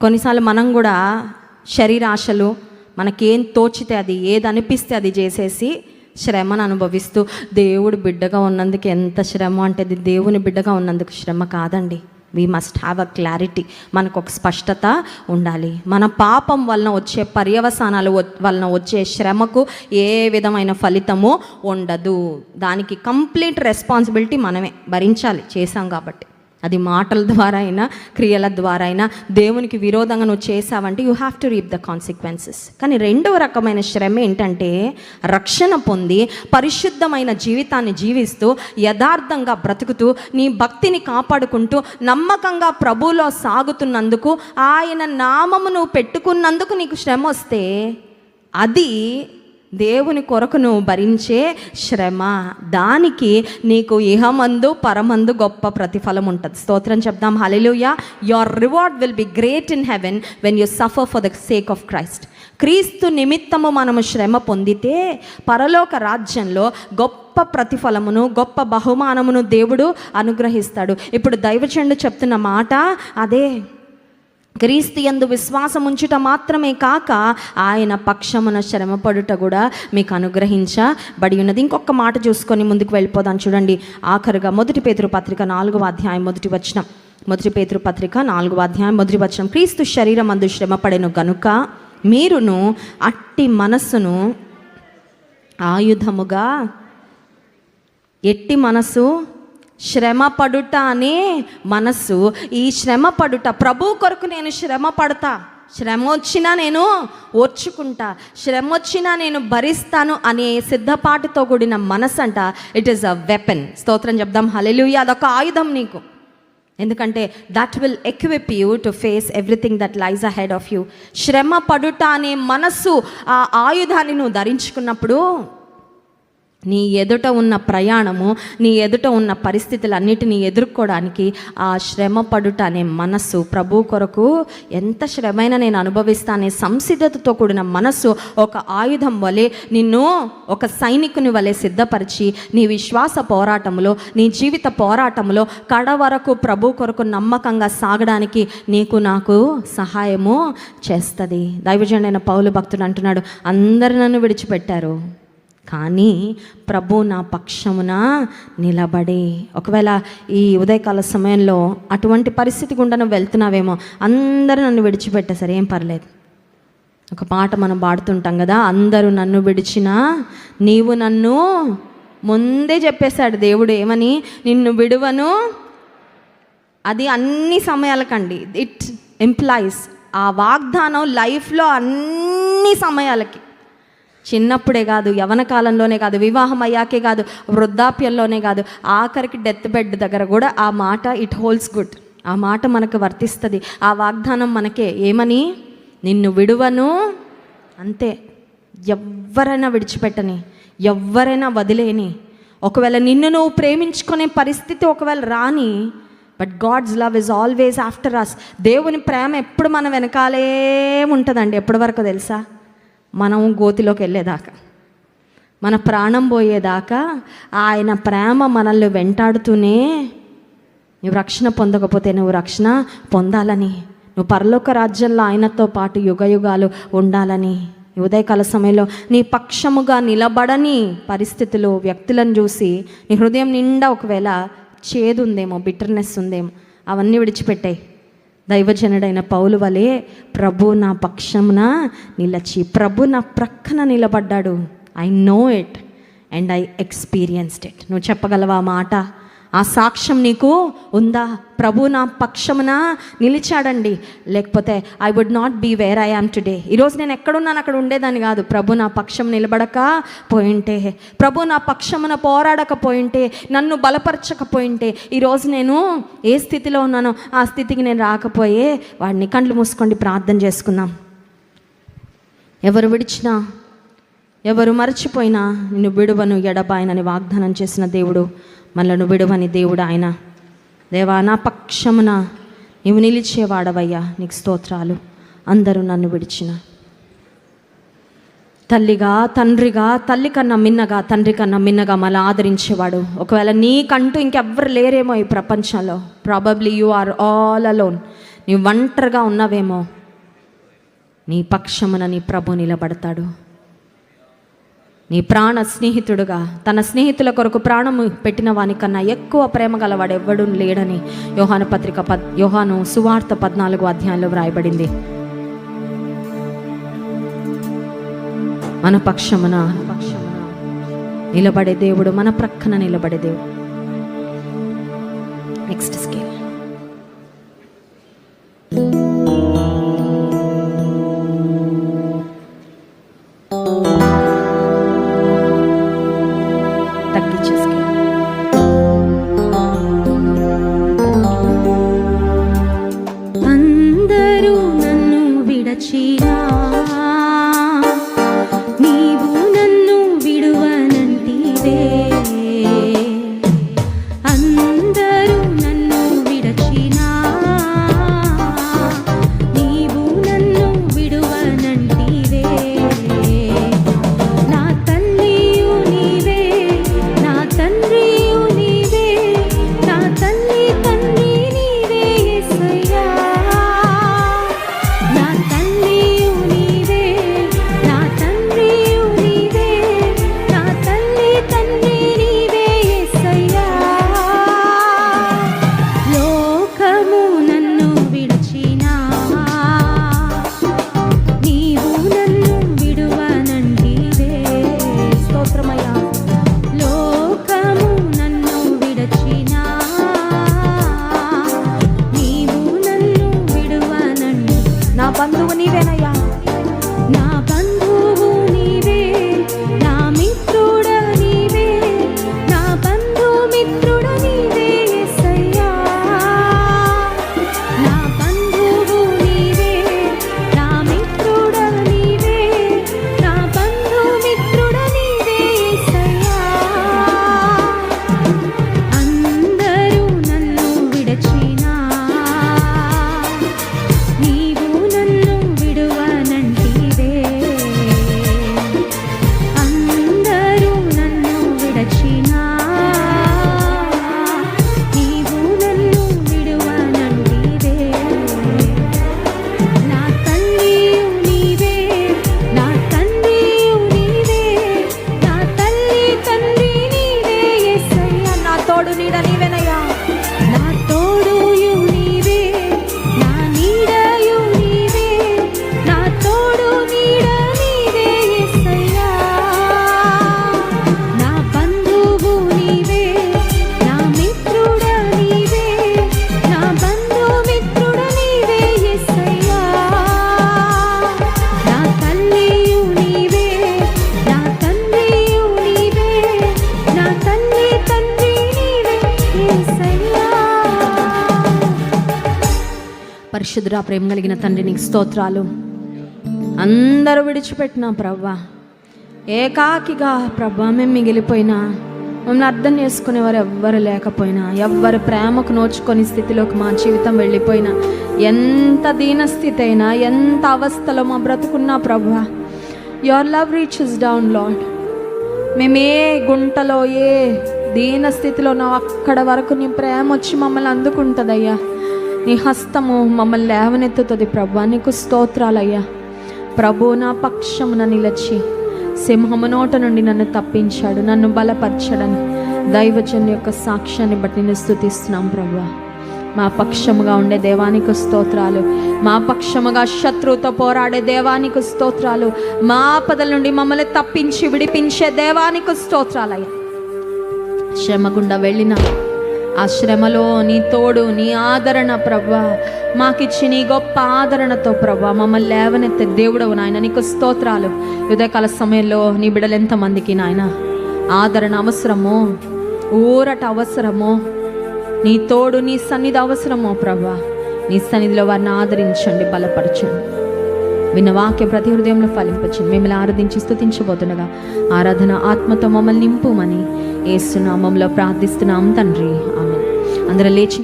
కొన్నిసార్లు మనం కూడా శరీరాశలు మనకేం తోచితే అది ఏది అనిపిస్తే అది చేసేసి శ్రమను అనుభవిస్తూ దేవుడు బిడ్డగా ఉన్నందుకు ఎంత శ్రమ అంటే అది దేవుని బిడ్డగా ఉన్నందుకు శ్రమ కాదండి. We must have a clarity మనకు ఒక స్పష్టత ఉండాలి. మన పాపం వలన వచ్చే పర్యవసానాలు వ- వలన వచ్చే శ్రమకు ఏ విధమైన ఫలితము ఉండదు. దానికి కంప్లీట్ రెస్పాన్సిబిలిటీ మనమే భరించాలి. చేసాం కాబట్టి. అది మాటల ద్వారా అయినా క్రియల ద్వారా అయినా దేవునికి విరోధంగా నువ్వు చేసావంటే you have to reap the consequences కానీ రెండవ రకమైన శ్రమ ఏంటంటే రక్షణ పొంది పరిశుద్ధమైన జీవితాన్ని జీవిస్తూ యథార్థంగా బ్రతుకుతూ నీ భక్తిని కాపాడుకుంటూ నమ్మకంగా ప్రభువులో సాగుతున్నందుకు ఆయన నామము నువ్వు పెట్టుకున్నందుకు నీకు శ్రమ వస్తే అది దేవుని కొరకు నువ్వు భరించే శ్రమ. దానికి నీకు ఇహమందు పరమందు గొప్ప ప్రతిఫలం ఉంటుంది. స్తోత్రం చెప్దాం. Hallelujah your reward will be great in heaven when you suffer for the sake of Christ క్రీస్తు నిమిత్తము మనము శ్రమ పొందితే పరలోక రాజ్యంలో గొప్ప ప్రతిఫలమును గొప్ప బహుమానమును దేవుడు అనుగ్రహిస్తాడు. ఇప్పుడు దైవచండు చెప్తున్న మాట అదే. క్రీస్తు యందు విశ్వాసం ఉంచుట మాత్రమే కాక ఆయన పక్షమున శ్రమపడుట కూడా మీకు అనుగ్రహించబడి ఉన్నది ఇంకొక మాట చూసుకొని ముందుకు వెళ్ళిపోదాం. చూడండి ఆఖరుగా మొదటి పేతురు పత్రిక నాలుగవ అధ్యాయం మొదటి వచనం. మొదటి పేతురు పత్రిక నాలుగవ అధ్యాయం మొదటి వచనం. క్రీస్తు శరీరం అందు శ్రమపడెను గనుక మీరును అట్టి మనస్సును ఆయుధముగా ఎట్టి మనసు శ్రమ పడుట అనే మనస్సు. ఈ శ్రమ పడుట ప్రభు కొరకు నేను శ్రమ పడతా శ్రమ వచ్చినా నేను ఓర్చుకుంటా. శ్రమ వచ్చినా నేను భరిస్తాను అనే సిద్ధపాటుతో కూడిన మనసు అంట ఇట్ ఈస్ అ వెపన్ స్తోత్రం చెప్దాం. హలెలుయ అదొక ఆయుధం నీకు. ఎందుకంటే that will equip you to face everything that lies ahead of you శ్రమ పడుట అనే మనస్సు ఆ ఆయుధాన్ని నువ్వు ధరించుకున్నప్పుడు నీ ఎదుట ఉన్న ప్రయాణము నీ ఎదుట ఉన్న పరిస్థితులన్నిటినీ ఎదుర్కోవడానికి ఆ శ్రమ పడుట అనే మనస్సు ప్రభు కొరకు ఎంత శ్రమైన నేను అనుభవిస్తానే సంసిద్ధతతో కూడిన మనస్సు ఒక ఆయుధం వలె నిన్ను ఒక సైనికుని వలె సిద్ధపరిచి నీ విశ్వాస పోరాటంలో నీ జీవిత పోరాటంలో కడ వరకు ప్రభు కొరకు నమ్మకంగా సాగడానికి నీకు నాకు సహాయము చేస్తుంది. దైవజనుడైన పౌలు భక్తుడు అంటున్నాడు అందరు నన్ను విడిచిపెట్టారు. కానీ ప్రభు నా పక్షమున నిలబడి. ఒకవేళ ఈ ఉదయకాల సమయంలో అటువంటి పరిస్థితి గుండా నువ్వు వెళ్తున్నావేమో అందరూ నన్ను విడిచిపెట్టేసరి ఏం పర్లేదు. ఒక పాట మనం పాడుతుంటాం కదా అందరూ నన్ను విడిచినా నీవు నన్ను ముందే చెప్పేశాడు దేవుడు ఏమని? నిన్ను విడువను. అది అన్ని సమయాలకండి. ఇట్ ఎంప్లాయీస్ ఆ వాగ్దానం లైఫ్లో అన్ని సమయాలకి. చిన్నప్పుడే కాదు యవన కాలంలోనే కాదు వివాహం అయ్యాకే కాదు వృద్ధాప్యంలోనే కాదు ఆఖరికి డెత్ బెడ్ దగ్గర కూడా ఆ మాట ఇట్ హోల్స్ గుడ్ ఆ మాట మనకు వర్తిస్తుంది. ఆ వాగ్దానం మనకే. ఏమని? నిన్ను విడువను. అంతే. ఎవ్వరైనా విడిచిపెట్టని ఎవ్వరైనా వదిలేని. ఒకవేళ నిన్ను నువ్వు ప్రేమించుకునే పరిస్థితి ఒకవేళ రాని but God's love is always after us దేవుని ప్రేమ ఎప్పుడు మన వెనకాలే ఉంటుందండి. ఎప్పటి వరకు తెలుసా? మనం గోతిలోకి వెళ్ళేదాకా. మన ప్రాణం పోయేదాకా ఆయన ప్రేమ మనల్ని వెంటాడుతూనే నువ్వు రక్షణ పొందకపోతే నువ్వు రక్షణ పొందాలని. నువ్వు పరలోక రాజ్యంలో ఆయనతో పాటు యుగయుగాలు ఉండాలని. ఉదయకాల సమయంలో నీ పక్షముగా నిలబడని పరిస్థితులు వ్యక్తులను చూసి నీ హృదయం నిండా ఒకవేళ చేదు ఉందేమో బిటర్నెస్ ఉందేమో అవన్నీ విడిచిపెట్టాయి. దైవజనుడైన పౌలు వలె ప్రభు నా పక్షమున నిలచి ప్రభు నా ప్రక్కన నిలబడ్డాడు. I know it and I experienced it నువ్వు చెప్పగలవా మాట? ఆ సాక్ష్యం నీకు ఉందా? ప్రభు నా పక్షమున నిలిచాడండి. లేకపోతే I would not be where I am today ఈరోజు నేను ఎక్కడున్నాను అక్కడ ఉండేదాన్ని కాదు. ప్రభు నా పక్షం నిలబడక పోయింటే ప్రభు నా పక్షమున పోరాడకపోయింటే నన్ను బలపరచకపోయింటే ఈరోజు నేను ఏ స్థితిలో ఉన్నానో ఆ స్థితికి నేను రాకపోయే వాడిని కండ్లు మూసుకోండి ప్రార్థన చేసుకుందాం. ఎవరు విడిచినా ఎవరు మర్చిపోయినా నిన్ను విడువను ఎడబాయనని వాగ్దానం చేసిన దేవుడు మనలను విడువని దేవుడు ఆయన. దేవా నా పక్షమున నీవు నిలిచేవాడవయ్యా నీకు స్తోత్రాలు. అందరూ నన్ను విడిచిన. తల్లిగా తండ్రిగా తల్లి కన్నా మిన్నగా తండ్రి కన్నా మిన్నగా మళ్ళీ ఆదరించేవాడు. ఒకవేళ నీకంటూ ఇంకెవ్వరు లేరేమో ఈ ప్రపంచంలో. Probably you are all alone నీ ఒంటరిగా ఉన్నావేమో నీ పక్షమున నీ ప్రభు నిలబడతాడు. నీ ప్రాణ స్నేహితుడుగా తన స్నేహితుల కొరకు ప్రాణము పెట్టిన వానికన్నా ఎక్కువ ప్రేమ గలవాడు ఎవ్వడు లేడని యోహాను పత్రిక పద్ యోహాను సువార్త పద్నాలుగు అధ్యాయంలో వ్రాయబడింది. మన పక్షమున నిలబడే దేవుడు మన ప్రక్కన నిలబడే దేవుడు. నెక్స్ట్ విడచినా నీవు పరిశుద్ధురా ప్రేమ కలిగిన తండ్రి నీకు స్తోత్రాలు. అందరూ విడిచిపెట్టినా ప్రవ్వా. ఏకాకిగా ప్రభా మేము మిగిలిపోయినా మమ్మల్ని అర్థం చేసుకునేవారు ఎవ్వరు లేకపోయినా ఎవ్వరు ప్రేమకు నోచుకొని స్థితిలోకి మా జీవితం వెళ్ళిపోయినా ఎంత దీనస్థితి అయినా ఎంత అవస్థలో మా బ్రతుకున్నా ప్రభా your love reaches down Lord మేము ఏ గుంటలో ఏ దీన స్థితిలో అక్కడ వరకు నీ ప్రేమ వచ్చి మమ్మల్ని అందుకుంటుందయ్యా. నీ హస్తము మమ్మల్ని లేవనెత్తుతుంది ప్రభా. నీకు స్తోత్రాలయ్యా. ప్రభు నా పక్షమున నిలచి సింహము నోట నుండి నన్ను తప్పించాడు నన్ను బలపరచడని దైవజన్ యొక్క సాక్ష్యాన్ని బట్టి నేను స్థుతిస్తున్నాం ప్రభా. మా పక్షముగా ఉండే దేవానికి స్తోత్రాలు మా పక్షముగా శత్రువుతో పోరాడే దేవానికి స్తోత్రాలు మా ఆపదల నుండి మమ్మల్ని తప్పించి విడిపించే దేవానికి స్తోత్రాలయ్యా. శ్రమ వెళ్ళినా వెళ్ళిన ఆ శ్రమలో నీ తోడు నీ ఆదరణ ప్రభా. మాకిచ్చి నీ గొప్ప ఆదరణతో ప్రభా. మమ్మల్ని లేవనెత్తే దేవుడవు నాయన నీకు స్తోత్రాలు. ఉదయకాల సమయంలో నీ బిడ్డలు ఎంతమందికి నాయన? ఆదరణ అవసరమో? ఊరట అవసరమో? నీ తోడు నీ సన్నిధి అవసరమో ప్రభా? నీ సన్నిధిలో వారిని ఆదరించండి బలపరచండి. విన్న వాక్య ప్రతి హృదయంలో ఫలింపచ్చు మిమ్మల్ని ఆరాధించి స్థుతించబోతుండగా ఆరాధన ఆత్మతో మమ్మల్ని నింపుమని ఏసునామంలో ప్రార్థిస్తున్నాం తండ్రి. ఆమె అందరూ లేచి